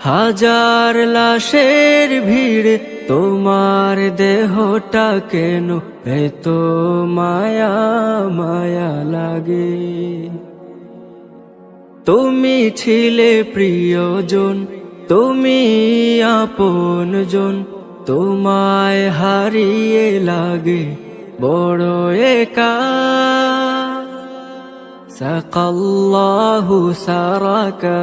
হাজার লাশের ভিড় তোমার দেহটা কেন এত মায়া মায়া লাগে? তুমি ছিলে প্রিয়জন, তুমি আপন জন তোমায় হারিয়ে লাগে বড় একা। সাকাল্লাহু সারাকা।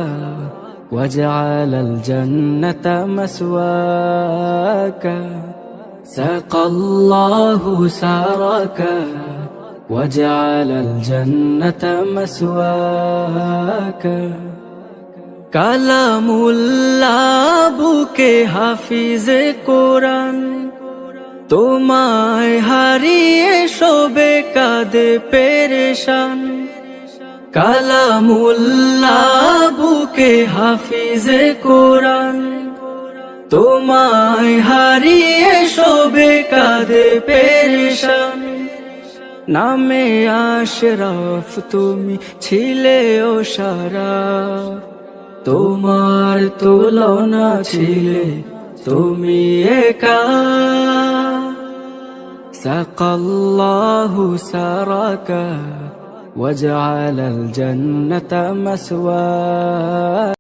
وجعل الجنة مسواك سقى الله سراك وجعل الجنة مسواك কালামুল্লাহ বুকে হাফিজে কোরআন তোমায় হারিয়ে শোবে কাঁদে পেরেশান কালামুল্লাহ বুকে হাফিজে কোরআন, তোমায় হারিয়ে শোবে কাঁদে পেরেশান। নামে আশরাফ তুমি ছিলে ও সারা তোমার তুলনা ছিলে তুমি একা। সকল্লাহু সারাকা واجعل الجنة مثواي